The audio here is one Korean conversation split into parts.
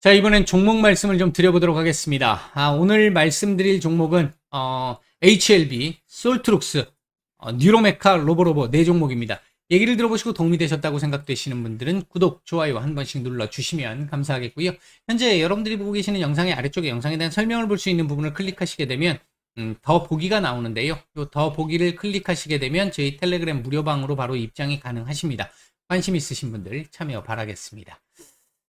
자, 이번엔 종목 말씀을 좀 드려보도록 하겠습니다. 아, 오늘 말씀드릴 종목은, 어, HLB, 솔트룩스, 어, 뉴로메카, 로보로보 네 종목입니다. 얘기를 들어보시고 도움이 되셨다고 생각되시는 분들은 구독, 좋아요 한 번씩 눌러주시면 감사하겠고요. 현재 여러분들이 보고 계시는 영상의 아래쪽에 영상에 대한 설명을 볼 수 있는 부분을 클릭하시게 되면 음, 더 보기가 나오는데요. 요더 보기를 클릭하시게 되면 저희 텔레그램 무료방으로 바로 입장이 가능하십니다. 관심 있으신 분들 참여 바라겠습니다.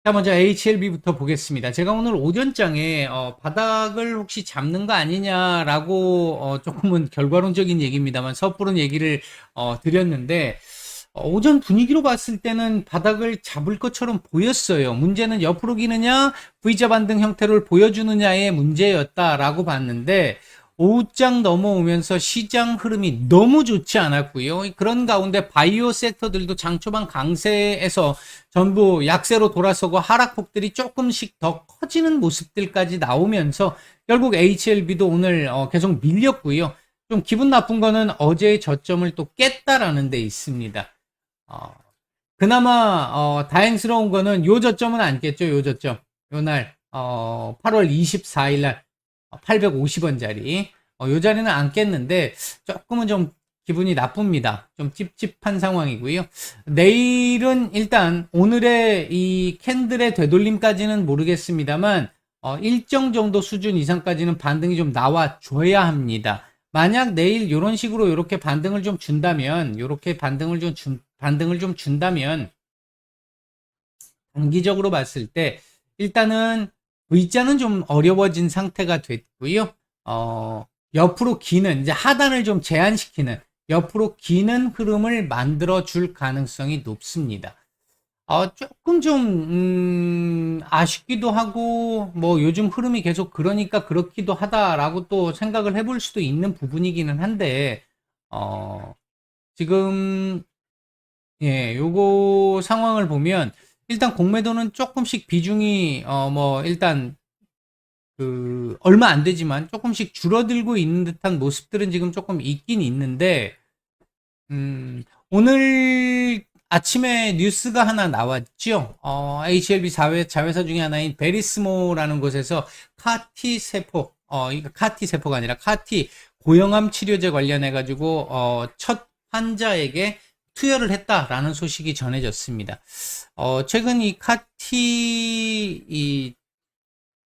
자, 먼저 HLB부터 보겠습니다. 제가 오늘 오전장에 어, 바닥을 혹시 잡는 거 아니냐라고 어, 조금은 결과론적인 얘기입니다만 섣부른 얘기를 어, 드렸는데 어, 오전 분위기로 봤을 때는 바닥을 잡을 것처럼 보였어요. 문제는 옆으로 기느냐 V자 반등 형태를 보여주느냐의 문제였다라고 봤는데 오후장 넘어오면서 시장 흐름이 너무 좋지 않았고요. 그런 가운데 바이오 섹터들도 장 초반 강세에서 전부 약세로 돌아서고 하락폭들이 조금씩 더 커지는 모습들까지 나오면서 결국 HLB도 오늘 어, 계속 밀렸고요. 좀 기분 나쁜 거는 어제의 저점을 또 깼다라는 데 있습니다. 어, 그나마 어, 다행스러운 거는 요 저점은 안 깼죠. 요 저점. 요 날 어, 8월 24일 날 850원짜리. 어, 요 자리는 안 깼는데 조금은 좀 기분이 나쁩니다. 좀 찝찝한 상황이고요. 내일은 일단 오늘의 이 캔들의 되돌림까지는 모르겠습니다만 어, 일정 정도 수준 이상까지는 반등이 좀 나와줘야 합니다. 만약 내일 이런 식으로 이렇게 반등을 좀 준다면, 이렇게 반등을 좀 준, 반등을 좀 준다면, 단기적으로 봤을 때, 일단은 V자는 좀 어려워진 상태가 됐고요. 어, 옆으로 기는, 이제 하단을 좀 제한시키는, 옆으로 기는 흐름을 만들어 줄 가능성이 높습니다. 어, 조금 좀, 음, 아쉽기도 하고, 뭐, 요즘 흐름이 계속 그러니까 그렇기도 하다라고 또 생각을 해볼 수도 있는 부분이기는 한데, 어, 지금, 예, 요거 상황을 보면, 일단 공매도는 조금씩 비중이, 어, 뭐, 일단, 그, 얼마 안 되지만 조금씩 줄어들고 있는 듯한 모습들은 지금 조금 있긴 있는데, 음, 오늘 아침에 뉴스가 하나 나왔죠. 어, HLB 자회, 자회사 중에 하나인 베리스모라는 곳에서 카티 세포, 어, 이거 카티 세포가 아니라 카티 고형암 치료제 관련해 가지고 어, 첫 환자에게 투여를 했다라는 소식이 전해졌습니다. 어, 최근 이 카티 이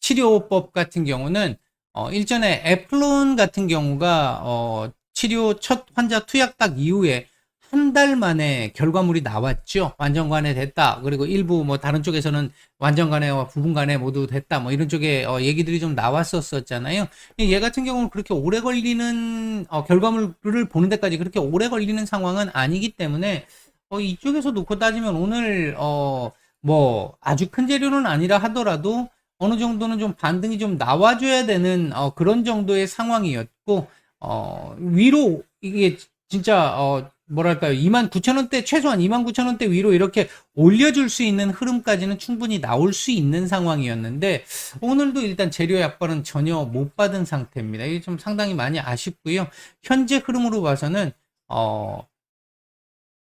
치료법 같은 경우는 어, 일전에 애플론 같은 경우가 어, 치료 첫 환자 투약 딱 이후에 한 달 만에 결과물이 나왔죠. 완전 관해됐다. 그리고 일부 뭐 다른 쪽에서는 완전 관해와 부분 관해 모두 됐다. 뭐 이런 쪽에 어, 얘기들이 좀 나왔었었잖아요. 얘 같은 경우는 그렇게 오래 걸리는 어, 결과물을 보는 데까지 그렇게 오래 걸리는 상황은 아니기 때문에 어, 이쪽에서 놓고 따지면 오늘 어, 뭐 아주 큰 재료는 아니라 하더라도 어느 정도는 좀 반등이 좀 나와줘야 되는 어, 그런 정도의 상황이었고 어, 위로 이게 진짜 어, 뭐랄까요 2만 9천 원대 최소한 2만 9천 원대 위로 이렇게 올려줄 수 있는 흐름까지는 충분히 나올 수 있는 상황이었는데 오늘도 일단 재료 약발은 전혀 못 받은 상태입니다. 이게 좀 상당히 많이 아쉽고요. 현재 흐름으로 봐서는 어,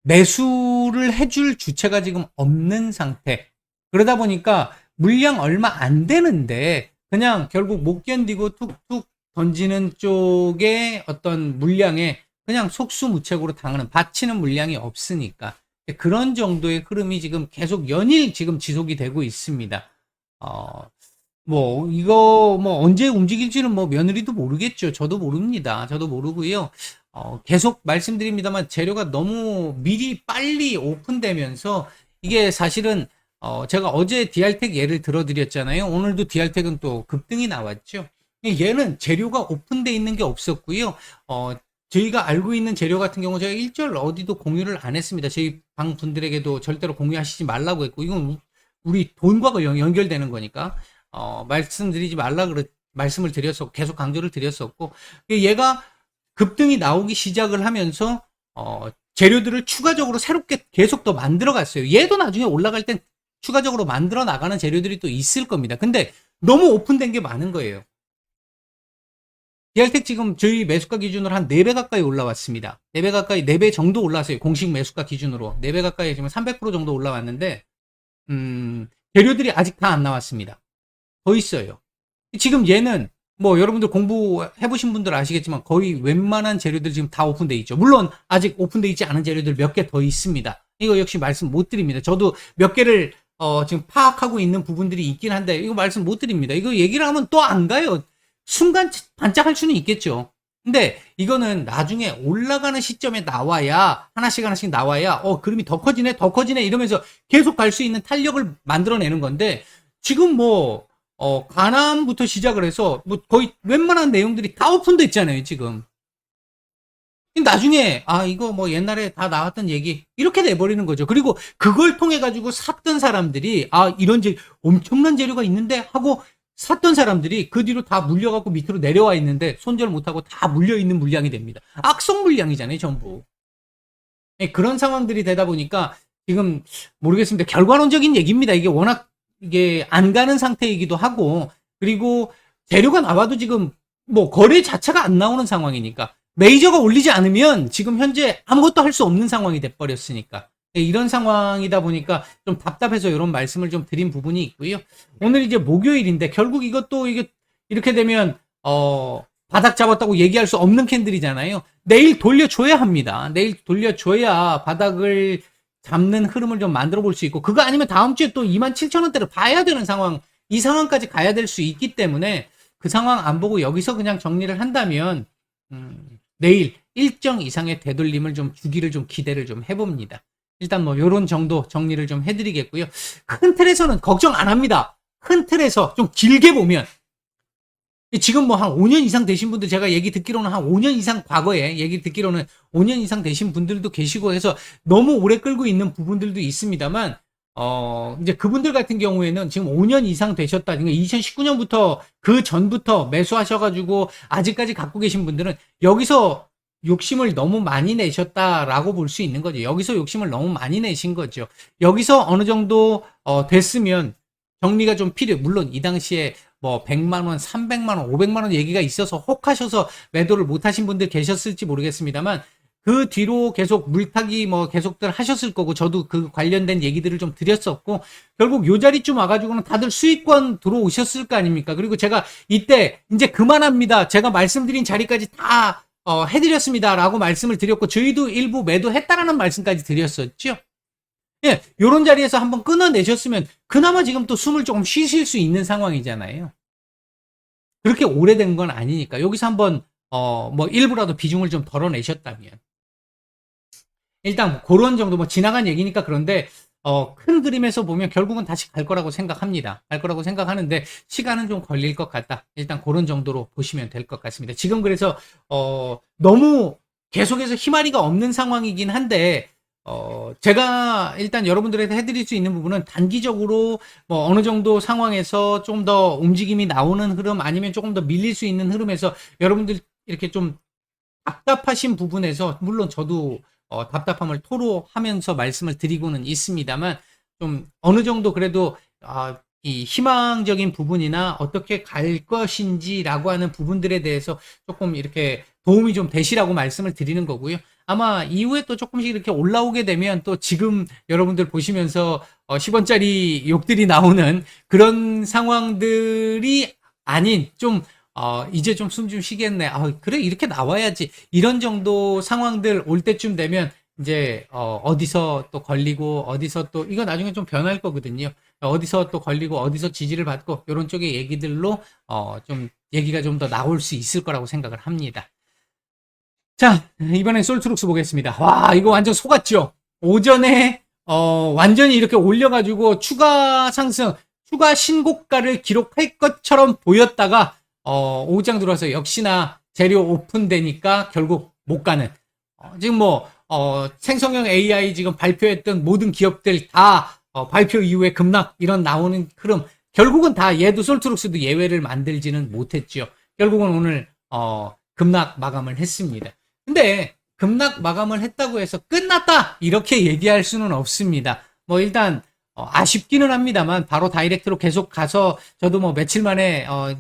매수를 해줄 주체가 지금 없는 상태. 그러다 보니까 물량 얼마 안 되는데 그냥 결국 못 견디고 툭툭 던지는 쪽에 어떤 물량에 그냥 속수무책으로 당하는 받치는 물량이 없으니까 그런 정도의 흐름이 지금 계속 연일 지금 지속이 되고 있습니다. 어, 뭐 이거 뭐 언제 움직일지는 뭐 며느리도 모르겠죠. 저도 모릅니다. 저도 모르고요. 어, 계속 말씀드립니다만 재료가 너무 미리 빨리 오픈되면서 이게 사실은 어, 제가 어제 디알텍 예를 들어드렸잖아요. 오늘도 디알텍은 또 급등이 나왔죠. 얘는 재료가 오픈돼 있는 게 없었고요. 어, 저희가 알고 있는 재료 같은 경우 제가 일절 어디도 공유를 안 했습니다. 저희 방 분들에게도 절대로 공유하시지 말라고 했고 이건 우리 돈과 연- 연결되는 거니까 어, 말씀드리지 말라 그랬 말씀을 드렸었고 계속 강조를 드렸었고 얘가 급등이 나오기 시작을 하면서 어, 재료들을 추가적으로 새롭게 계속 더 만들어 갔어요. 얘도 나중에 올라갈 땐 추가적으로 만들어 나가는 재료들이 또 있을 겁니다. 근데 너무 오픈된 게 많은 거예요. 디알텍 지금 저희 매수가 기준으로 한 4배 가까이 올라왔습니다. 4배 가까이, 4배 정도 올라왔어요. 공식 매수가 기준으로. 4배 가까이 지금 300% 정도 올라왔는데, 음, 재료들이 아직 다 안 나왔습니다. 더 있어요. 지금 얘는 뭐 여러분들 공부해보신 분들 아시겠지만 거의 웬만한 재료들 지금 다 오픈돼 있죠. 물론 아직 오픈돼 있지 않은 재료들 몇 개 더 있습니다. 이거 역시 말씀 못 드립니다. 저도 몇 개를 어, 지금 파악하고 있는 부분들이 있긴 한데 이거 말씀 못 드립니다. 이거 얘기를 하면 또 안 가요. 순간 반짝할 수는 있겠죠. 근데 이거는 나중에 올라가는 시점에 나와야 하나씩 하나씩 나와야 어 그림이 더 커지네 더 커지네 이러면서 계속 갈 수 있는 탄력을 만들어내는 건데 지금 뭐 어, 가남부터 시작을 해서 뭐 거의 웬만한 내용들이 다 오픈돼 있잖아요 지금 나중에 아 이거 뭐 옛날에 다 나왔던 얘기 이렇게 돼버리는 거죠 그리고 그걸 통해 가지고 샀던 사람들이 아 이런 재 엄청난 재료가 있는데 하고 샀던 사람들이 그 뒤로 다 물려갖고 밑으로 내려와 있는데 손절 못하고 다 물려있는 물량이 됩니다. 악성 물량이잖아요, 전부. 네, 그런 상황들이 되다 보니까 지금 모르겠습니다. 결과론적인 얘기입니다. 이게 워낙 이게 안 가는 상태이기도 하고 그리고 재료가 나와도 지금 뭐 거래 자체가 안 나오는 상황이니까 메이저가 올리지 않으면 지금 현재 아무것도 할 수 없는 상황이 돼버렸으니까 네, 이런 상황이다 보니까 좀 답답해서 이런 말씀을 좀 드린 부분이 있고요. 오늘 이제 목요일인데 결국 이것도 이게 이렇게 되면 어 바닥 잡았다고 얘기할 수 없는 캔들이잖아요. 내일 돌려줘야 합니다. 내일 돌려줘야 바닥을 잡는 흐름을 좀 만들어 볼 수 있고 그거 아니면 다음 주에 또 27,000원대를 봐야 되는 상황 이 상황까지 가야 될 수 있기 때문에 그 상황 안 보고 여기서 그냥 정리를 한다면 음, 내일 일정 이상의 되돌림을 좀 주기를 좀 기대를 좀 해봅니다. 일단 뭐 요런 정도 정리를 좀 해드리겠고요. 큰 틀에서는 걱정 안 합니다. 큰 틀에서 좀 길게 보면 지금 뭐 한 5년 이상 되신 분들 제가 얘기 듣기로는 한 5년 이상 과거에 얘기 듣기로는 5년 이상 되신 분들도 계시고 해서 너무 오래 끌고 있는 부분들도 있습니다만 어 이제 그분들 같은 경우에는 지금 5년 이상 되셨다. 그러니까 2019년부터 그 전부터 매수하셔 가지고 아직까지 갖고 계신 분들은 여기서 욕심을 너무 많이 내셨다라고 볼 수 있는 거죠. 여기서 욕심을 너무 많이 내신 거죠. 여기서 어느 정도 어, 됐으면 정리가 좀 필요해. 물론 이 당시에 뭐 100만 원, 300만 원, 500만 원 얘기가 있어서 혹하셔서 매도를 못 하신 분들 계셨을지 모르겠습니다만 그 뒤로 계속 물타기 뭐 계속들 하셨을 거고 저도 그 관련된 얘기들을 좀 드렸었고 결국 요 자리쯤 와가지고는 다들 수익권 들어오셨을 거 아닙니까? 그리고 제가 이때 이제 그만합니다. 제가 말씀드린 자리까지 다 어, 해드렸습니다라고 말씀을 드렸고 저희도 일부 매도했다라는 말씀까지 드렸었죠. 예, 요런 자리에서 한번 끊어내셨으면 그나마 지금 또 숨을 조금 쉬실 수 있는 상황이잖아요. 그렇게 오래된 건 아니니까 여기서 한번 어, 뭐 일부라도 비중을 좀 덜어내셨다면 일단 뭐 그런 정도 뭐 지나간 얘기니까 그런데 어, 큰 그림에서 보면 결국은 다시 갈 거라고 생각합니다. 갈 거라고 생각하는데 시간은 좀 걸릴 것 같다. 일단 그런 정도로 보시면 될 것 같습니다. 지금 그래서 어, 너무 계속해서 희마리가 없는 상황이긴 한데 어, 제가 일단 여러분들한테 해드릴 수 있는 부분은 단기적으로 뭐 어느 정도 상황에서 좀 더 움직임이 나오는 흐름 아니면 조금 더 밀릴 수 있는 흐름에서 여러분들 이렇게 좀 답답하신 부분에서 물론 저도 어, 답답함을 토로하면서 말씀을 드리고는 있습니다만 좀 어느 정도 그래도 어, 이 희망적인 부분이나 어떻게 갈 것인지라고 하는 부분들에 대해서 조금 이렇게 도움이 좀 되시라고 말씀을 드리는 거고요. 아마 이후에 또 조금씩 이렇게 올라오게 되면 또 지금 여러분들 보시면서 어 10원짜리 욕들이 나오는 그런 상황들이 아닌 좀 어, 이제 좀숨좀 쉬겠네. 아, 그래, 이렇게 나와야지. 이런 정도 상황들 올 때쯤 되면 이제, 어, 어디서 또 걸리고, 어디서 또, 이거 나중에 좀 변할 거거든요. 어디서 또 걸리고, 어디서 지지를 받고, 이런 쪽의 얘기들로, 어, 좀, 얘기가 좀 더 나올 수 있을 거라고 생각을 합니다. 자, 이번엔 솔트룩스 보겠습니다. 와, 이거 완전 속았죠? 오전에, 어, 완전히 이렇게 올려가지고 추가 상승, 추가 신고가를 기록할 것처럼 보였다가, 어, 오장 들어와서 역시나 재료 오픈되니까 결국 못 가는. 어, 지금 뭐, 어, 생성형 AI 지금 발표했던 모든 기업들 다 어, 발표 이후에 급락 이런 나오는 흐름. 결국은 다 얘도 솔트룩스도 예외를 만들지는 못했죠. 결국은 오늘 어, 급락 마감을 했습니다. 근데 급락 마감을 했다고 해서 끝났다 이렇게 얘기할 수는 없습니다. 뭐 일단 어, 아쉽기는 합니다만 바로 다이렉트로 계속 가서 저도 뭐 며칠 만에 어,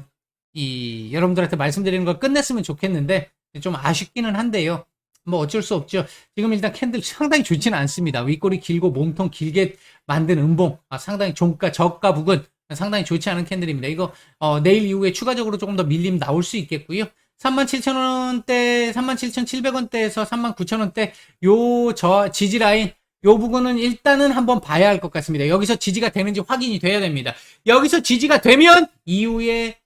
이 여러분들한테 말씀드리는 걸 끝냈으면 좋겠는데 좀 아쉽기는 한데요. 뭐 어쩔 수 없죠. 지금 일단 캔들 상당히 좋지는 않습니다. 윗골이 길고 몸통 길게 만든 음봉, 아, 상당히 종가, 저가 부근 상당히 좋지 않은 캔들입니다. 이거 어, 내일 이후에 추가적으로 조금 더 밀림 나올 수 있겠고요. 37,000원대, 37,700원대에서 39,000원대 요 저 지지 라인 요 부분은 일단은 한번 봐야 할 것 같습니다. 여기서 지지가 되는지 확인이 돼야 됩니다. 여기서 지지가 되면 이후에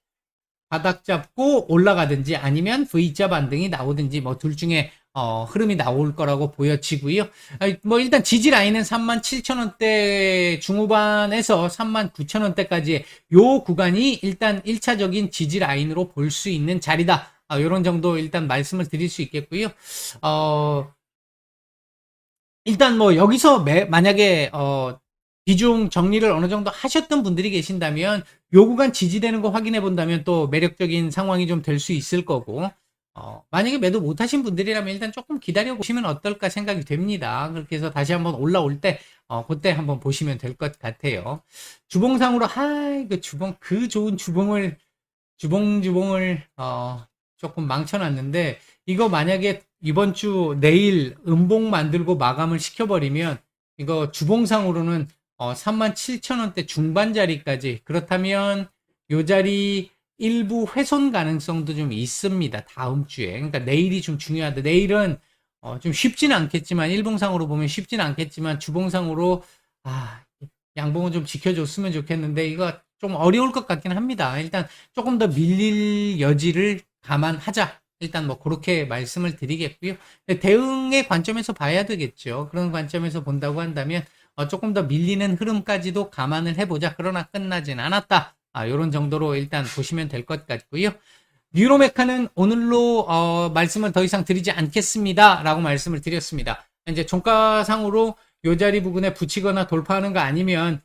바닥 잡고 올라가든지 아니면 V자 반등이 나오든지 뭐 둘 중에 어, 흐름이 나올 거라고 보여지고요. 아니, 뭐 일단 지지 라인은 37,000원대 중후반에서 39,000원대까지 요 구간이 일단 1차적인 지지 라인으로 볼 수 있는 자리다. 아, 요런 정도 일단 말씀을 드릴 수 있겠고요. 어, 일단 뭐 여기서 매, 만약에 어, 비중 정리를 어느 정도 하셨던 분들이 계신다면 요 구간 지지되는 거 확인해 본다면 또 매력적인 상황이 좀 될 수 있을 거고 어, 만약에 매도 못 하신 분들이라면 일단 조금 기다려 보시면 어떨까 생각이 됩니다. 그렇게 해서 다시 한번 올라올 때 어, 그때 한번 보시면 될 것 같아요. 주봉상으로 하이 그 주봉 그 좋은 주봉을 주봉 주봉을 어, 조금 망쳐놨는데 이거 만약에 이번 주 내일 음봉 만들고 마감을 시켜버리면 이거 주봉상으로는 어, 37,000원대 중반 자리까지 그렇다면 요 자리 일부 훼손 가능성도 좀 있습니다. 다음 주에. 그러니까 내일이 좀 중요하다. 내일은 어, 좀 쉽지는 않겠지만 일봉상으로 보면 쉽지는 않겠지만 주봉상으로 아, 양봉은 좀 지켜줬으면 좋겠는데 이거 좀 어려울 것 같긴 합니다. 일단 조금 더 밀릴 여지를 감안하자. 일단 뭐 그렇게 말씀을 드리겠고요. 대응의 관점에서 봐야 되겠죠. 그런 관점에서 본다고 한다면 어, 조금 더 밀리는 흐름까지도 감안을 해보자. 그러나 끝나진 않았다. 아, 이런 정도로 일단 보시면 될 것 같고요. 뉴로메카는 오늘로 어, 말씀을 더 이상 드리지 않겠습니다. 라고 말씀을 드렸습니다. 이제 종가상으로 요 자리 부분에 붙이거나 돌파하는 거 아니면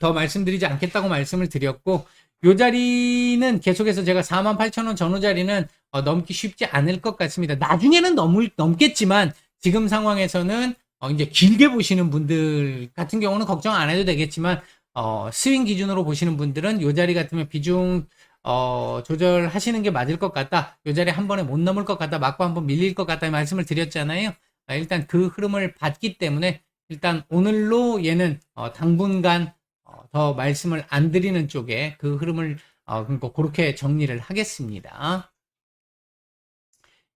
더 말씀드리지 않겠다고 말씀을 드렸고 요 자리는 계속해서 제가 48,000원 전후 자리는 어, 넘기 쉽지 않을 것 같습니다. 나중에는 넘을, 넘겠지만 지금 상황에서는 어, 이제 길게 보시는 분들 같은 경우는 걱정 안 해도 되겠지만 어, 스윙 기준으로 보시는 분들은 요 자리 같으면 비중 어, 조절하시는 게 맞을 것 같다. 요 자리 한 번에 못 넘을 것 같다. 맞고 한 번 밀릴 것 같다. 말씀을 드렸잖아요. 아, 일단 그 흐름을 봤기 때문에 일단 오늘로 얘는 어, 당분간 어, 더 말씀을 안 드리는 쪽에 그 흐름을 어, 그러니까 그렇게 정리를 하겠습니다.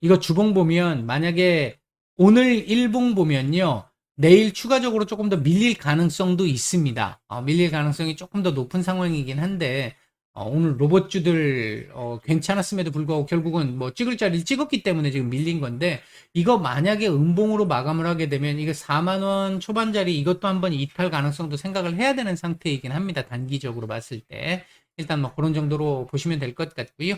이거 주봉 보면 만약에 오늘 일봉 보면요. 내일 추가적으로 조금 더 밀릴 가능성도 있습니다. 어, 밀릴 가능성이 조금 더 높은 상황이긴 한데 어, 오늘 로봇주들 어, 괜찮았음에도 불구하고 결국은 뭐 찍을 자리를 찍었기 때문에 지금 밀린 건데 이거 만약에 음봉으로 마감을 하게 되면 이거 4만 원 초반짜리 이것도 한번 이탈 가능성도 생각을 해야 되는 상태이긴 합니다. 단기적으로 봤을 때 일단 뭐 그런 정도로 보시면 될 것 같고요.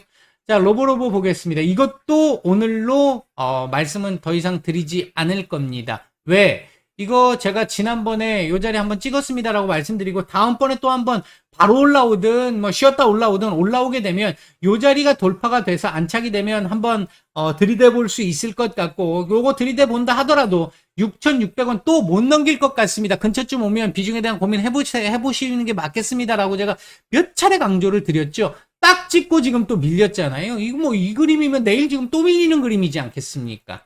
자 로보로보 보겠습니다. 이것도 오늘로 어, 말씀은 더 이상 드리지 않을 겁니다. 왜? 이거 제가 지난번에 요 자리 한번 찍었습니다라고 말씀드리고 다음번에 또 한번 바로 올라오든 뭐 쉬었다 올라오든 올라오게 되면 요 자리가 돌파가 돼서 안착이 되면 한번 어, 들이대 볼 수 있을 것 같고 요거 들이대 본다 하더라도 6,600원 또 못 넘길 것 같습니다. 근처쯤 오면 비중에 대한 고민 해보시, 해보시는 게 맞겠습니다라고 제가 몇 차례 강조를 드렸죠. 딱 찍고 지금 또 밀렸잖아요. 이거 뭐 이 그림이면 내일 지금 또 밀리는 그림이지 않겠습니까?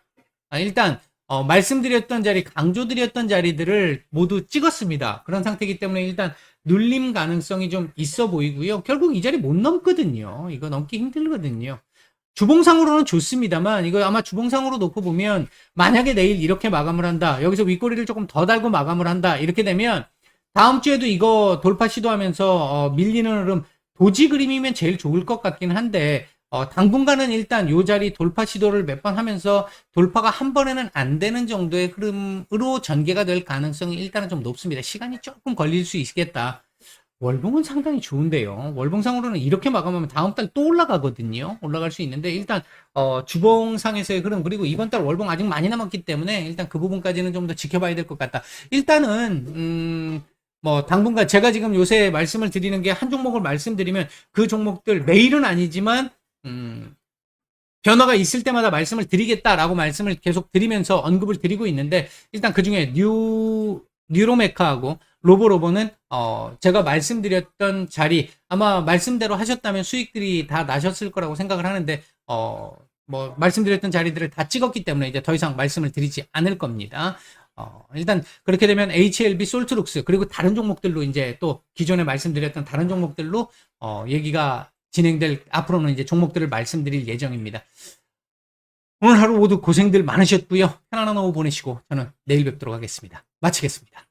아, 일단 어, 말씀드렸던 자리, 강조드렸던 자리들을 모두 찍었습니다. 그런 상태이기 때문에 일단 눌림 가능성이 좀 있어 보이고요. 결국 이 자리 못 넘거든요. 이거 넘기 힘들거든요. 주봉상으로는 좋습니다만 이거 아마 주봉상으로 놓고 보면 만약에 내일 이렇게 마감을 한다. 여기서 윗꼬리를 조금 더 달고 마감을 한다. 이렇게 되면 다음 주에도 이거 돌파 시도하면서 어, 밀리는 흐름 도지 그림이면 제일 좋을 것 같긴 한데 어, 당분간은 일단 요 자리 돌파 시도를 몇 번 하면서 돌파가 한 번에는 안 되는 정도의 흐름으로 전개가 될 가능성이 일단은 좀 높습니다. 시간이 조금 걸릴 수 있겠다. 월봉은 상당히 좋은데요. 월봉상으로는 이렇게 마감하면 다음 달 또 올라가거든요. 올라갈 수 있는데 일단 어, 주봉상에서의 흐름 그리고 이번 달 월봉 아직 많이 남았기 때문에 일단 그 부분까지는 좀 더 지켜봐야 될 것 같다. 일단은 음, 뭐 당분간 제가 지금 요새 말씀을 드리는 게 한 종목을 말씀드리면 그 종목들 매일은 아니지만 음, 변화가 있을 때마다 말씀을 드리겠다라고 말씀을 계속 드리면서 언급을 드리고 있는데 일단 그 중에 뉴 뉴로메카하고 로보로보는 어 제가 말씀드렸던 자리 아마 말씀대로 하셨다면 수익들이 다 나셨을 거라고 생각을 하는데 어 뭐 말씀드렸던 자리들을 다 찍었기 때문에 이제 더 이상 말씀을 드리지 않을 겁니다. 어, 일단 그렇게 되면 HLB, 솔트룩스 그리고 다른 종목들로 이제 또 기존에 말씀드렸던 다른 종목들로 어, 얘기가 진행될 앞으로는 이제 종목들을 말씀드릴 예정입니다. 오늘 하루 모두 고생들 많으셨고요. 편안한 오후 보내시고 저는 내일 뵙도록 하겠습니다. 마치겠습니다.